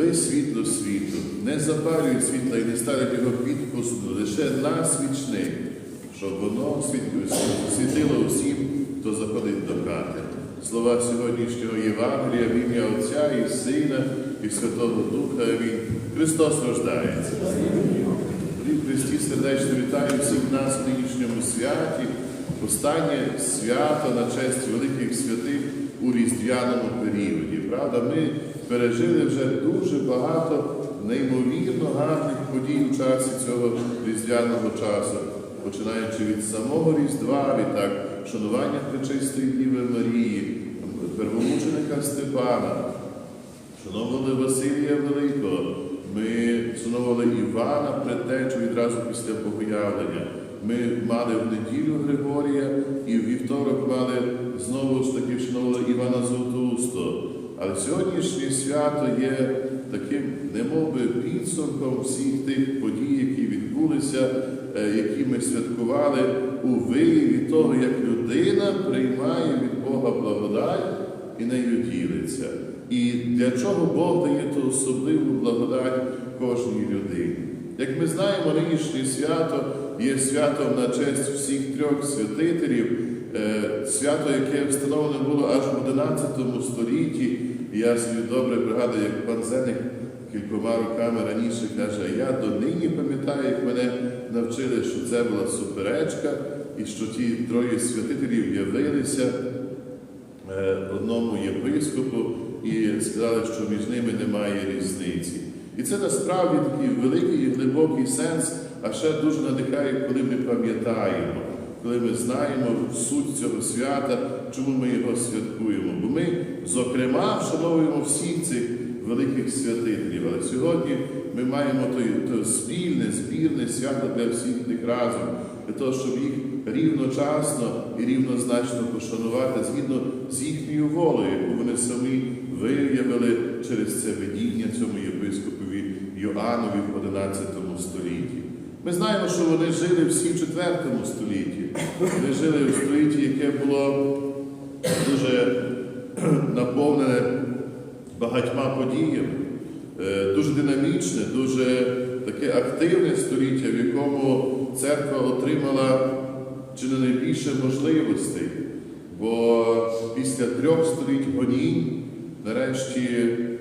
Ви світло світу, не запалюють світла і не ставлять його під лише на свічник, щоб воно світ- світило усім, хто заходить до хати. Слова сьогоднішнього Євангелія в ім'я Отця і Сина і Святого Духа. Амінь. Христос рождається. Дорогі Христі, сердечно вітаю всіх нас в нинішньому святі, останнє свято на честь великих святих у різдвяному періоді. Правда, ми пережили вже дуже багато неймовірно гарних подій у часі цього різдвяного часу, починаючи від самого Різдва, від так, шанування Пречистої Діви Марії, первомученика Степана, Шановували Василія Великого, ми шановували Івана Предтечу відразу після Богоявлення. Ми мали в неділю Григорія і в вівторок мали знову ж таки шановували Івана Золотоустого. Але сьогоднішнє свято є таким, немов би, підсумком всіх тих подій, які відбулися, е, які ми святкували у вияві того, як людина приймає від Бога благодать і нею ділиться. І для чого Бог дає ту особливу благодать кожній людині. Як ми знаємо, нинішнє свято є святом на честь всіх трьох святителів, е, свято, яке встановлено було аж в 11 столітті. Я собі добре пригадую, як пан Зеник кількома роками раніше каже, я донині пам'ятаю, як мене навчили, що це була суперечка, і що ті троє святителів явилися е, одному єпископу і сказали, що між ними немає різниці. І це насправді такий великий і глибокий сенс, а ще дуже надихає, коли ми пам'ятаємо, коли ми знаємо суть цього свята, чому ми його святкуємо. Бо ми, зокрема, вшановуємо всіх цих великих святителів. Але сьогодні ми маємо той, той спільне, збірне свято для всіх них разом, для того, щоб їх рівночасно і рівнозначно пошанувати згідно з їхньою волею, яку вони самі виявили через це видіння цьому єпископові Йоаннові в 11 столітті. Ми знаємо, що вони жили всі в 4 столітті. Вони жили в столітті, яке було дуже наповнене багатьма подіями, е, дуже динамічне, дуже таке активне століття, в якому церква отримала чи не найбільше можливостей. Бо після трьох століть гонінь, нарешті,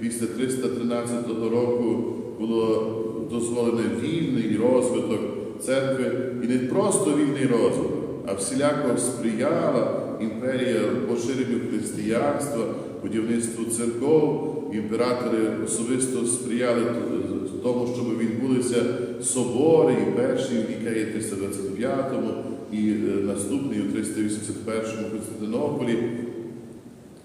після 313 року було дозволений вільний розвиток церкви, і не просто вільний розвиток, а всіляко сприяла імперія поширенню християнства, будівництву церков. Імператори особисто сприяли тому, щоб відбулися собори, і перший в Нікеї 325-му, і е, наступний у 381-му Константинополі.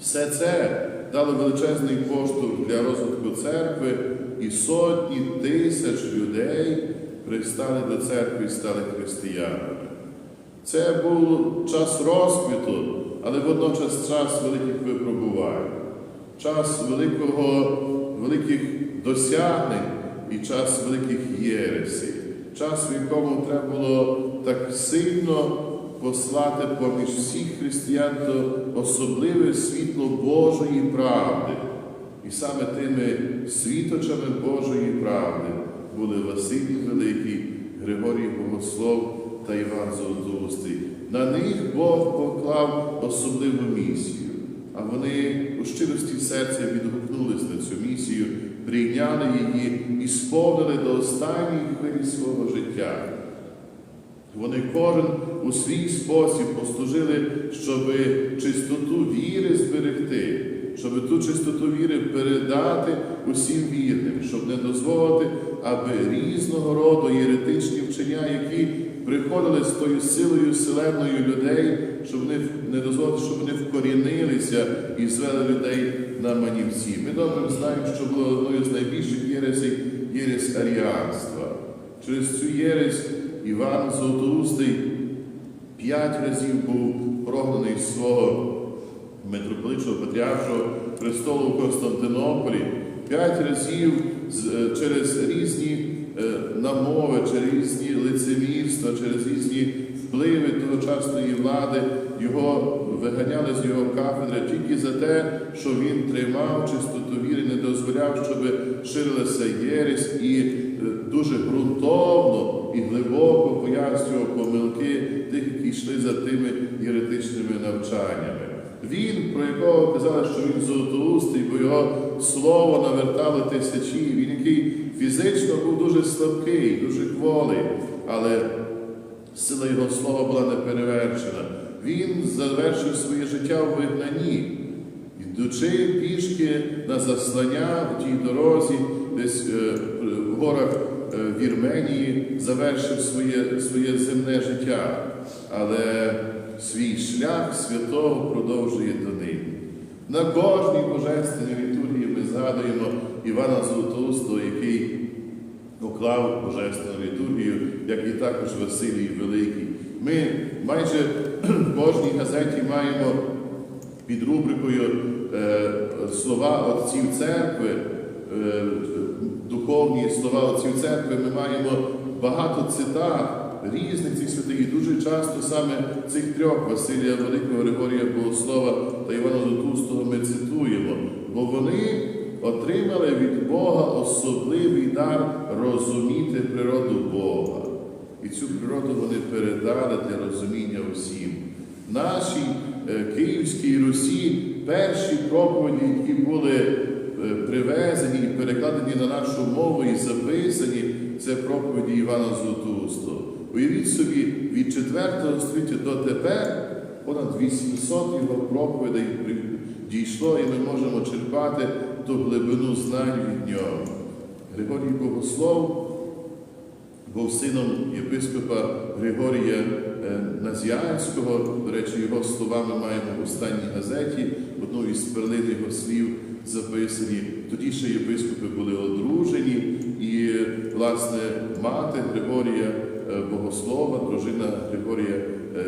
Все це дало величезний поштовх для розвитку церкви, і сотні тисяч людей пристали до церкви і стали християнами. Це був час розквіту, але водночас час великих випробувань, час великого, великих досягнень і час великих єресів, час, в якому треба було так сильно послати поміж всіх християн то особливе світло Божої правди. І саме тими світочами Божої правди були Василій Великий, Григорій Богослов та Іван Золотоустий. На них Бог поклав особливу місію, а вони у щирості серця відгукнулись на цю місію, прийняли її і сповнили до останньої хвилі свого життя. Вони кожен у свій спосіб послужили, щоб чистоту віри зберегти, щоб ту чистоту віри передати усім вірним, щоб не дозволити, аби різного роду єретичні вчення, які приходили з тою силою вселенною людей, щоб вони не дозволити, щоб вони вкорінилися і звели людей на манівці. Ми добре знаємо, що було одною з найбільших єресей єресь аріанства. Через цю єресь Іван Золотоустий п'ять разів був прогнаний з свого митрополитчого патріаршого престолу в Константинополі, п'ять разів е, через різні е, намови, через різні лицемірства, через різні впливи тогочасної влади його виганяли з його кафедри тільки за те, що він тримав чистоту віри, не дозволяв, щоб ширилася єресь і е, дуже ґрунтовно і глибоко пояснював помилки тих, які йшли за тими єретичними навчаннями. Він, про якого казали, що він золотоустий, бо його слово навертали тисячі, він який фізично був дуже слабкий, дуже кволий, але сила його слова була неперевершена. Він завершив своє життя в вигнанні, йдучи пішки на заслання в тій дорозі, десь е, в горах е, Вірменії, завершив своє, своє земне життя. Але свій шлях святого продовжує донині. На кожній божественній літургії ми згадуємо Івана Золотоустого, який уклав божественну літургію, як і також Василій Великий. Ми майже в кожній газеті маємо під рубрикою е, слова отців церкви, е, духовні слова отців церкви, ми маємо багато цитат різних цих святих, і дуже часто саме цих трьох Василія Великого, Григорія Богослова та Івана Золотустого ми цитуємо, бо вони отримали від Бога особливий дар розуміти природу Бога. І цю природу вони передали для розуміння усім. Нашій е, Київській Русі перші проповіді, які були е, привезені і перекладені на нашу мову і записані, це проповіді Івана Златоустого. Уявіть собі, від 4 століття до тепер понад 800 його проповідей дійшло, і ми можемо черпати ту глибину знань від нього. Григорій Богослов був сином єпископа Григорія е, Назіанського. До речі, його слова ми маємо в останній газеті, одну із перлин його слів записані. Тоді ще єпископи були одружені, і, власне, мати Григорія е, Богослова, дружина Григорія е,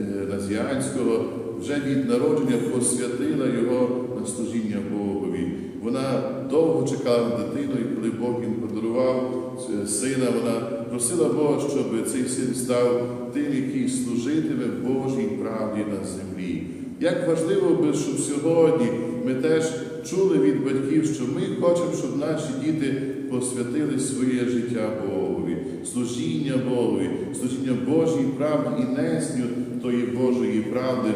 е, Назіанського, вже від народження посвятила його на служіння Богові. Вона довго чекала на дитину, і коли Бог їм подарував е, сина, вона просила Бога, щоб цей син став тим, який служитиме Божій правді на землі. Як важливо би, щоб сьогодні ми теж чули від батьків, що ми хочемо, щоб наші діти посвятили своє життя Богові, служіння Богові, служіння Божій правді і несню тої Божої правди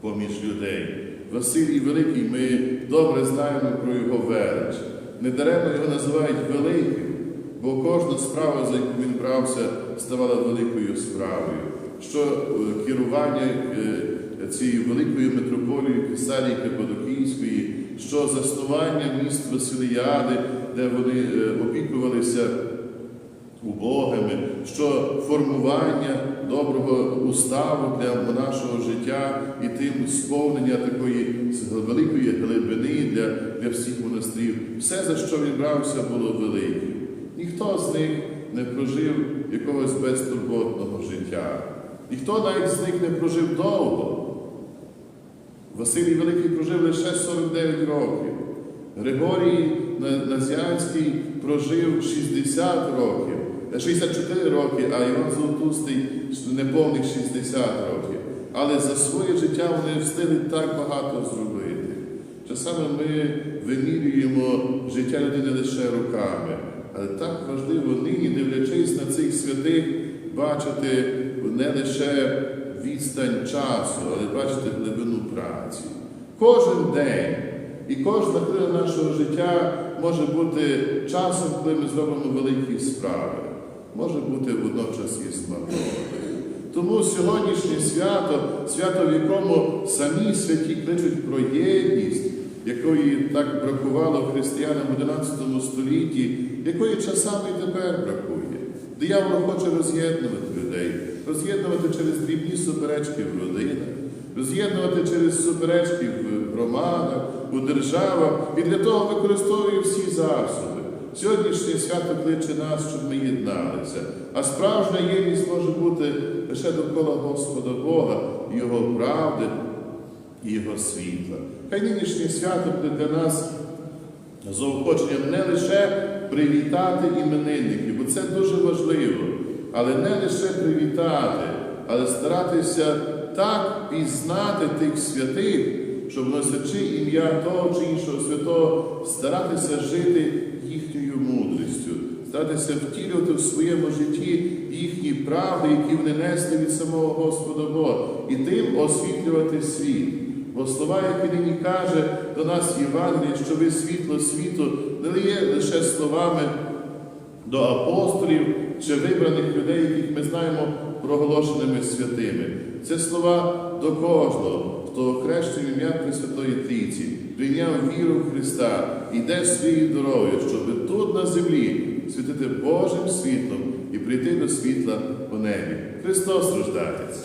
поміж людей. Василій Великий, ми добре знаємо про його велич. Недаремно його називають великим, бо кожна справа, за яку він брався, ставала великою справою. Що е, керування е, цією великою митрополією Кесарії Каппадокійської, що заснування міст Василіяди, де вони е, опікувалися убогими, що формування доброго уставу для нашого життя і тим сповнення такої великої глибини для, для всіх монастирів. Все, за що він брався, було велике. Ніхто з них не прожив якогось безтурботного життя. Ніхто навіть з них не прожив довго. Василій Великий прожив лише 49 років. Григорій На- Назіанський прожив 60 років, 64 роки, а Іван Золотустий неповних 60 років. Але за своє життя вони встигли так багато зробити. Часами ми вимірюємо життя людини лише руками, але так важливо нині, дивлячись на цих святих, бачити не лише відстань часу, але бачити глибину праці. Кожен день і кожна хвилина нашого життя може бути часом, коли ми зробимо великі справи, може бути водночас і змарнованою. Тому сьогоднішнє свято, свято, в якому самі святі кличуть про єдність, якої так бракувало християнам в 11 столітті, якої часами тепер бракує. Диявол хоче роз'єднувати людей, роз'єднувати через дрібні суперечки в родинах, роз'єднувати через суперечки в громадах, у державах і для того використовує всі засоби. Сьогоднішнє свято кличе нас, щоб ми єдналися. А справжня єдність може бути лише довкола Господа Бога, Його правди і Його світла. Хай нинішнє свято буде для нас заохоченням не лише привітати іменинників, бо це дуже важливо, але не лише привітати, але старатися так пізнати тих святих, щоб носячи ім'я того чи іншого святого, старатися жити старатися втілювати в своєму житті їхні правди, які вони несли від самого Господа Бога, і тим освітлювати світ. Бо слова, які нині каже до нас Євангеліє, що ви світло світу, не є лише словами до апостолів чи вибраних людей, яких ми знаємо проголошеними святими. Це слова до кожного, хто охрещений ім'я Пресвятої Трійці, прийняв віру в Христа, іде своєю дорогою, щоб тут на землі світити Божим світлом і прийти до світла у небі. Христос рождається.